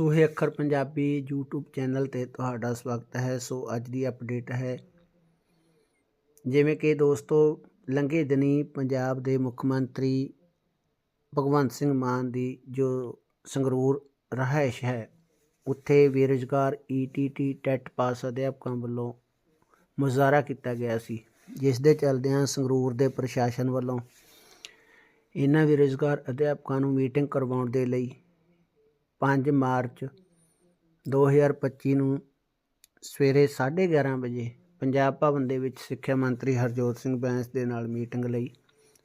ਸੂਹੇ ਅੱਖਰ Punjabi YouTube channel ਤੇ ਤੁਹਾਡਾ ਸਵਾਗਤ ਹੈ। ਸੋ ਅੱਜ ਦੀ ਅਪਡੇਟ ਹੈ। ਜਿਵੇਂ ਕਿ ਦੋਸਤੋ, ਲੰਘੇ ਦਿਨੀ ਪੰਜਾਬ ਦੇ ਮੁੱਖ ਮੰਤਰੀ ਭਗਵੰਤ ਸਿੰਘ ਮਾਨ ਦੀ ਜੋ ਸੰਗਰੂਰ ਰਹਾਇਸ਼ ਹੈ, ਉੱਥੇ ਬੇਰੁਜ਼ਗਾਰ ਈਟੀਟੀ ਟੈਟ ਪਾਸ ਅਧਿਆਪਕਾਂ ਵੱਲੋਂ ਮੁਜ਼ਾਹਰਾ ਕੀਤਾ ਗਿਆ ਸੀ, ਜਿਸ ਦੇ ਚੱਲਦਿਆਂ ਸੰਗਰੂਰ ਦੇ ਪ੍ਰਸ਼ਾਸਨ ਵੱਲੋਂ ਇਹਨਾਂ ਬੇਰੁਜ਼ਗਾਰ ਅਧਿਆਪਕਾਂ ਨੂੰ ਮੀਟਿੰਗ ਕਰਵਾਉਣ ਦੇ ਲਈ ਪੰਜ ਮਾਰਚ 2025 ਨੂੰ ਸਵੇਰੇ 11:30 ਵਜੇ ਪੰਜਾਬ ਭਵਨ ਦੇ ਵਿੱਚ ਸਿੱਖਿਆ ਮੰਤਰੀ ਹਰਜੋਤ ਸਿੰਘ ਬੈਂਸ ਦੇ ਨਾਲ ਮੀਟਿੰਗ ਲਈ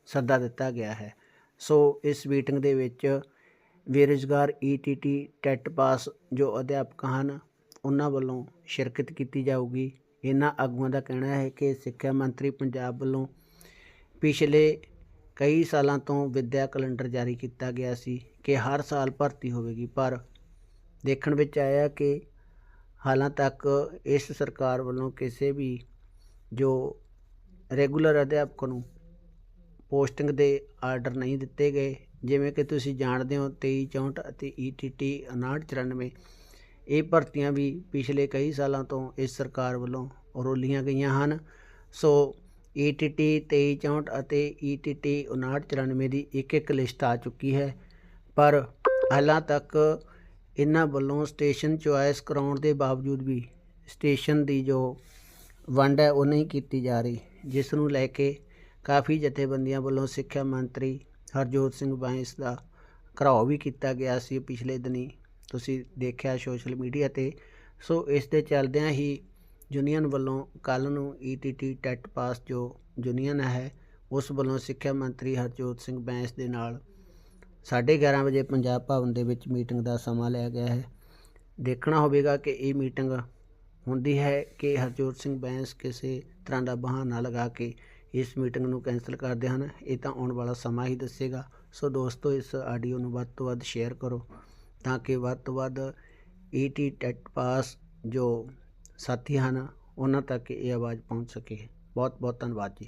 ਸੱਦਾ ਦਿੱਤਾ ਗਿਆ ਹੈ। ਸੋ ਇਸ ਮੀਟਿੰਗ ਦੇ ਵਿੱਚ ਬੇਰੁਜ਼ਗਾਰ ਈਟੀਟੀ ਟੈਟ ਪਾਸ ਜੋ ਅਧਿਆਪਕ ਹਨ, ਉਹਨਾਂ ਵੱਲੋਂ ਸ਼ਿਰਕਤ ਕੀਤੀ ਜਾਊਗੀ। ਇਹਨਾਂ ਆਗੂਆਂ ਦਾ ਕਹਿਣਾ ਹੈ ਕਿ ਸਿੱਖਿਆ ਮੰਤਰੀ ਪੰਜਾਬ ਵੱਲੋਂ ਪਿਛਲੇ ਕਈ ਸਾਲਾਂ ਤੋਂ ਵਿੱਦਿਆ ਕੈਲੰਡਰ ਜਾਰੀ ਕੀਤਾ ਗਿਆ ਸੀ। ਕਿ ਹਰ ਸਾਲ ਭਰਤੀ ਹੋਵੇਗੀ, ਪਰ ਦੇਖਣ ਵਿੱਚ ਆਇਆ ਕਿ ਹਾਲਾਂ ਤੱਕ ਇਸ ਸਰਕਾਰ ਵੱਲੋਂ ਕਿਸੇ ਵੀ ਜੋ ਰੈਗੂਲਰ ਅਧਿਆਪਕ ਨੂੰ ਪੋਸਟਿੰਗ ਦੇ ਆਰਡਰ ਨਹੀਂ ਦਿੱਤੇ ਗਏ, ਜਿਵੇਂ ਕਿ ਤੁਸੀਂ ਜਾਣਦੇ ਹੋ 23 64 ਅਤੇ ਈਟੀਟੀ 5994 ਇਹ ਭਰਤੀਆਂ ਵੀ ਪਿਛਲੇ ਕਈ ਸਾਲਾਂ ਤੋਂ ਇਸ ਸਰਕਾਰ ਵੱਲੋਂ ਰੋਲੀਆਂ ਗਈਆਂ ਹਨ। ਸੋ ਈਟੀਟੀ 2364 ਅਤੇ ਈਟੀਟੀ 5994 ਦੀ ਇੱਕ ਇੱਕ ਲਿਸਟ ਆ ਚੁੱਕੀ ਹੈ। ਪਰ ਹਾਲਾਂ ਤੱਕ ਇਹਨਾਂ ਵੱਲੋਂ ਸਟੇਸ਼ਨ ਚੁਆਇਸ ਕਰਾਉਣ ਦੇ ਬਾਵਜੂਦ ਵੀ ਸਟੇਸ਼ਨ ਦੀ ਜੋ ਵੰਡ ਹੈ ਉਹ ਨਹੀਂ ਕੀਤੀ ਜਾ ਰਹੀ, ਜਿਸ ਨੂੰ ਲੈ ਕੇ ਕਾਫੀ ਜਥੇਬੰਦੀਆਂ ਵੱਲੋਂ ਸਿੱਖਿਆ ਮੰਤਰੀ ਹਰਜੋਤ ਸਿੰਘ ਬਾਂਸ ਦਾ ਘਰਾਓ ਵੀ ਕੀਤਾ ਗਿਆ ਸੀ ਪਿਛਲੇ ਦਿਨੀ। ਤੁਸੀਂ ਦੇਖਿਆ ਸੋਸ਼ਲ ਮੀਡੀਆ ਤੇ। ਸੋ ਇਸ ਦੇ ਚੱਲਦਿਆਂ ਹੀ ਯੂਨੀਅਨ ਵੱਲੋਂ ਕੱਲ ਨੂੰ ਈਟੀਟੀ ਟੈਟ ਪਾਸ ਜੋ ਯੂਨੀਅਨ ਹੈ, ਉਸ ਵੱਲੋਂ ਸਿੱਖਿਆ ਮੰਤਰੀ ਹਰਜੋਤ ਸਿੰਘ ਬੈਂਸ ਦੇ ਨਾਲ 11:30 ਵਜੇ ਪੰਜਾਬ ਭਵਨ ਦੇ ਵਿੱਚ ਮੀਟਿੰਗ ਦਾ ਸਮਾਂ ਲਿਆ ਗਿਆ ਹੈ। ਦੇਖਣਾ ਹੋਵੇਗਾ ਕਿ ਇਹ ਮੀਟਿੰਗ ਹੁੰਦੀ ਹੈ ਕਿ ਹਰਜੋਤ ਸਿੰਘ ਬੈਂਸ ਕਿਸੇ ਤਰ੍ਹਾਂ ਦਾ ਬਹਾਨਾ ਲਗਾ ਕੇ ਇਸ ਮੀਟਿੰਗ ਨੂੰ ਕੈਂਸਲ ਕਰਦੇ ਹਨ। ਇਹ ਤਾਂ ਆਉਣ ਵਾਲਾ ਸਮਾਂ ਹੀ ਦੱਸੇਗਾ। ਸੋ ਦੋਸਤੋ, ਇਸ ਆਡੀਓ ਨੂੰ ਵੱਧ ਤੋਂ ਵੱਧ ਸ਼ੇਅਰ ਕਰੋ ਤਾਂ ਕਿ ਵੱਧ ਤੋਂ ਵੱਧ ਈਟੀ ਟੈਟ ਪਾਸ ਜੋ ਸਾਥੀ ਹਨ, ਉਹਨਾਂ ਤੱਕ ਇਹ ਆਵਾਜ਼ ਪਹੁੰਚ ਸਕੇ। ਬਹੁਤ ਬਹੁਤ ਧੰਨਵਾਦ ਜੀ।